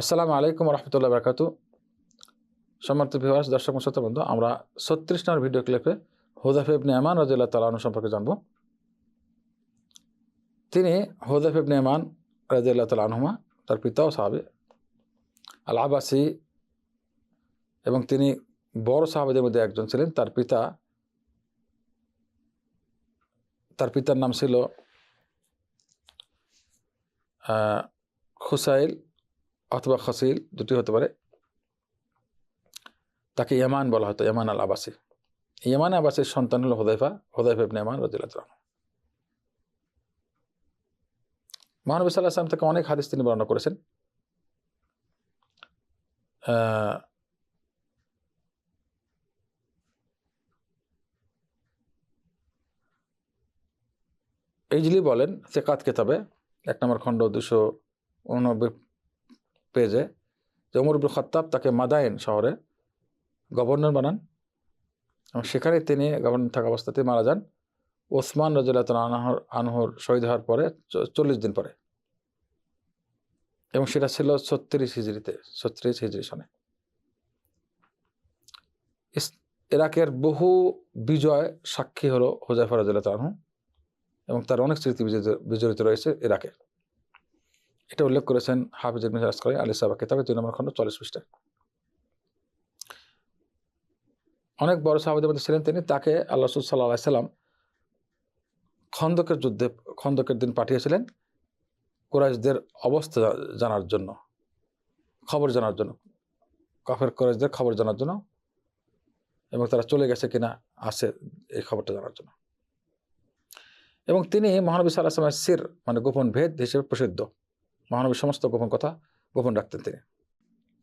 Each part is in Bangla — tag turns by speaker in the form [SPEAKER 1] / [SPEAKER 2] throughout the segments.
[SPEAKER 1] আসসালামু আলাইকুম রহমতুল্লাহ বরকাত। সম্মানিত ভিউয়ার্স দর্শক শ্রোতা বন্ধু, আমরা ছত্রিশ নম্বর ভিডিও ক্লিপে হুদাফ ইবনে এমান রাজিল্লাহ তালাহন সম্পর্কে জানব। তিনি হুদাফ ইবনে এমান রাজিল্লাহ তালাহনুমা তার পিতাও সাহাবি আল আবাসি এবং তিনি বড় সাহাবিদের মধ্যে একজন ছিলেন। তার পিতা, তার পিতার নাম ছিল খুসাইল অথবা খসিল দুটি হতে পারে। তাকে ইয়ামান বলা হতো, ইয়ামান আল আবাসি ইয়ামান আবাসির সন্তান হল হোদাইফা হোদাইফা ইবনে ইয়ামান রাদিয়াল্লাহু আনহু। মহানবী সাল্লাহ আসলাম থেকে অনেক হাদিস তিনি বর্ণনা করেছেন। এইজলি বলেন সেকাত কেতাবে, এক নম্বর খণ্ড দুশো উননব্বই পেজে যে উমর ইবুল খত্তাব তাকে মাদাইন শহরে গভর্নর বানান এবং সেখানে তিনি গভর্নর থাকা অবস্থাতে মারা যান। ওসমান রাজুল্লাহ আনহর আনহর শহীদ হওয়ার পরে চল্লিশ দিন পরে। এবং সেটা ছিল ছত্রিশ হিজড়িতে, ছত্রিশ হিজড়ি সনে। ইরাকের বহু বিজয় সাক্ষী হলো হোজাইফা রাজুল্লাহ আনহু এবং তার অনেক স্মৃতি বিজড়িত রয়েছে ইরাকে এটা উল্লেখ করেছেন হাফিজ ইবনে আসকারি আলী সাবা কিতাবে দুই নম্বর খণ্ড চল্লিশ পৃষ্ঠায় অনেক বড় সাহাবিদের মধ্যে ছিলেন তিনি, তাকে আল্লাহ রসুল সাল্লাহ সাল্লাম খন্দকের যুদ্ধে, খন্দকের দিন পাঠিয়েছিলেন কোরাইশদের অবস্থা জানার জন্য, খবর জানার জন্য, কাফের কোরাইশদের খবর জানার জন্য, এবং তারা চলে গেছে কিনা আছে এই খবরটা জানার জন্য। এবং তিনি মহানবী সাল্লাহ সাল্লামের সির মানে গোপন ভেদ হিসেবে প্রসিদ্ধ। মহানবীর সমস্ত গোপন কথা গোপন রাখতেন তিনি।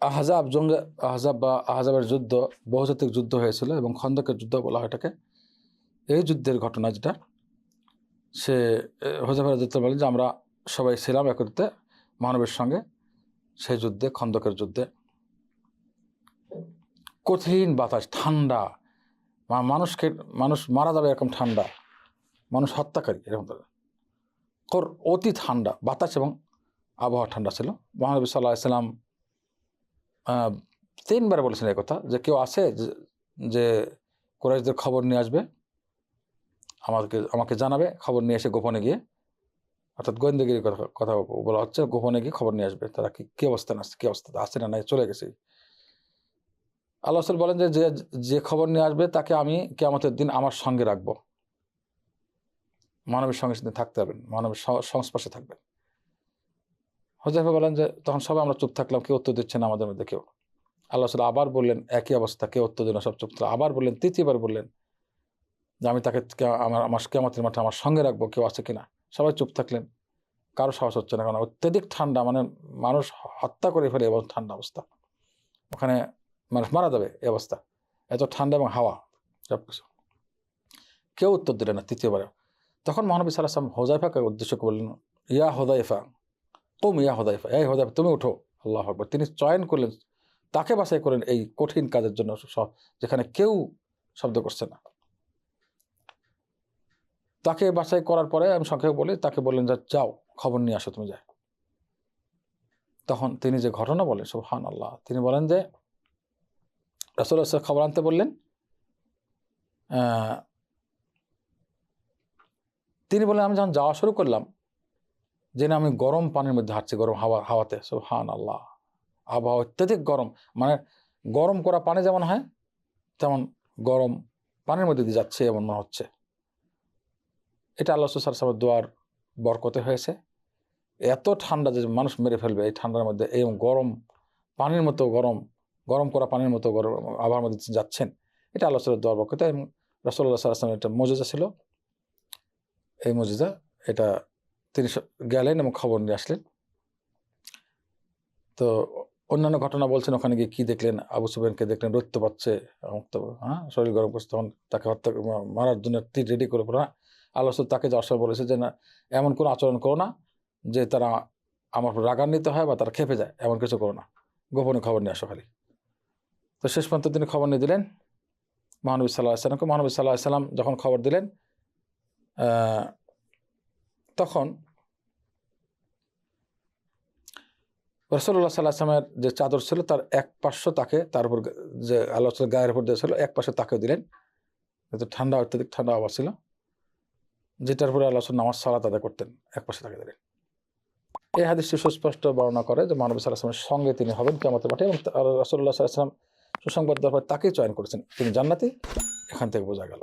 [SPEAKER 1] আহজাব জঙ্গে, আহজাব বা আহজাবের যুদ্ধ বহুজাতিক যুদ্ধ হয়েছিল এবং খন্দকের যুদ্ধ বলা হয় এই যুদ্ধের ঘটনা যেটা, সে হোজাফের যুদ্ধ বলেন যে, আমরা সবাই ছিলাম একত্রিতে মানবের সঙ্গে সেই যুদ্ধে, খন্দকের যুদ্ধে। কঠিন বাতাস, ঠান্ডা মানুষকে, মানুষ মারা যাবে এরকম ঠান্ডা, মানুষ হত্যাকারী, এরকম। অতি ঠান্ডা বাতাস এবং আবহাওয়া ঠান্ডা ছিল। মহানবী সাল্লাহ আহ, তিনবার বলেছেন এই কথা যে কেউ আছে যে- কোরাইশদের খবর নিয়ে আসবে আমাকে আমাকে জানাবে খবর নিয়ে এসে গোপনে গিয়ে অর্থাৎ গোয়েন্দাগিরির কথা কথা বলা হচ্ছে গোপনে গিয়ে খবর নিয়ে আসবে। তারা কি কি অবস্থান আছে কি অবস্থা আছে না নাই চলে গেছে। আল্লাহ রসুল বলেন যে যে যে খবর নিয়ে আসবে তাকে আমি কেয়ামতের দিন আমার সঙ্গে রাখব। মানবের সঙ্গে সেদিন থাকতে পারবেন মানবের সংস্পর্শে থাকবেন হোজাইফা বলেন যে, তখন সবাই আমরা চুপ থাকলাম, কেউ উত্তর দিচ্ছে না আমাদের মধ্যে কেউ। আল্লাহ রসুল আবার বললেন, একই অবস্থা, কেউ উত্তর দিল সব চুপ। আবার বললেন, তৃতীয়বার বললেন, যে, আমি তাকে আমার আমার কেমাতের মাঠে আমার সঙ্গে রাখব, কেউ আছে কিনা? সবাই চুপ থাকলেন, কারও সাহস হচ্ছে না, কারণ অত্যধিক ঠান্ডা মানে মানুষ হত্যা করে ফেলে এবং ঠান্ডা অবস্থা। ওখানে মানুষ মারা যাবে এই অবস্থা। এত ঠান্ডা এবং হাওয়া সব কিছু কেউ উত্তর দিলেন না তৃতীয়বারে তখন মহানবী সাল্লাম হোজাইফাকে উদ্দেশ্য করে বললেন ইয়া হোদাইফা তুম ইয়া হোদাইফা এই হোদাইফা তুমি উঠো। আল্লাহ আকবর। তিনি চয়ন করলেন, তাকে বাছাই করেন এই কঠিন কাজের জন্য যেখানে কেউ শব্দ করছে না। তাকে বাছাই করার পরে আমি সংক্ষেপে বলি, তাকে বললেন যে, যাও, খবর নিয়ে আসো, তুমি যাও। তখন তিনি যে ঘটনা বলেন সুহান আল্লাহ তিনি বলেন যে রাসুল্লাহ খবর আনতে বললেন তিনি বলেন আমি যখন যাওয়া শুরু করলাম যে না আমি গরম পানির মধ্যে হাঁটছি, গরম হাওয়া, হাওয়াতে। সব সুহান আল্লাহ আবহাওয়া অত্যাধিক গরম। মানে গরম করা পানি যেমন হয়, তেমন গরম পানির মধ্যে দিয়ে যাচ্ছে এমন মনে হচ্ছে। এটা আল্লাহ সার সাহেব দোয়ার বরকতে হয়েছে। এত ঠান্ডা যে মানুষ মেরে ফেলবে এই ঠান্ডার মধ্যে, এই গরম পানির মতো গরম গরম করা পানির মতো গরম আবহাওয়ার মধ্যে যাচ্ছেন, এটা আল্লাহ সাল্লাহ দোয়ার বরকতে। এবং রসল্লাহ সাল্লামের একটা মজেজা ছিল। এই মজেজা, এটা তিনি গেলেন এবং খবর নিয়ে আসলেন। তো অন্যান্য ঘটনা বলছেন, ওখানে গিয়ে কী দেখলেন? আবু সুবেনকে দেখলেন, রক্ত পাচ্ছে হ্যাঁ শরীর গরম করছে, তখন তাকে হত্যা মারার জন্য তীর রেডি করে পড়া। আল্লাহ তাকে যাওয়ার সময় বলেছে যে, না, এমন কোনো আচরণ করো না যে, তারা আমার রাগান্বিত হয় বা তারা খেপে যায়, এমন কিছু করো না। গোপনে খবর নিয়ে আসো খালি। তো শেষ পর্যন্ত তিনি খবর নিয়ে দিলেন। মহানবী সাল্লাহ সাল্লামকে মহানবী সাল্লাহ সাল্লাম যখন খবর দিলেন তখন রসল্লাহ সাল্লাহ আসলামের যে চাদর ছিল, তার এক পার্শ্ব তাকে, তার উপর যে আল্লাহ গায়ের উপর দিয়েছিল, এক পাশে তাকে দিলেন। যেহেতু ঠান্ডা, অত্যাধিক ঠান্ডা আবার ছিল, যেটার উপরে আল্লাহ নামাজ সালাত আদায় করতেন, এক পাশে তাকে দিলেন। এই হাদিসটি সুস্পষ্ট বর্ণনা করে যে মানব সাল্লাহ আসলামের সঙ্গে তিনি হবেন কেমতের মাঠে এবং রসল্লাহ সাল্লাহ আসলাম সুসংবাদ দেওয়ার তাকেই চয়ন করেছেন। তিনি জান্নাতি, এখান থেকে বোঝা গেল।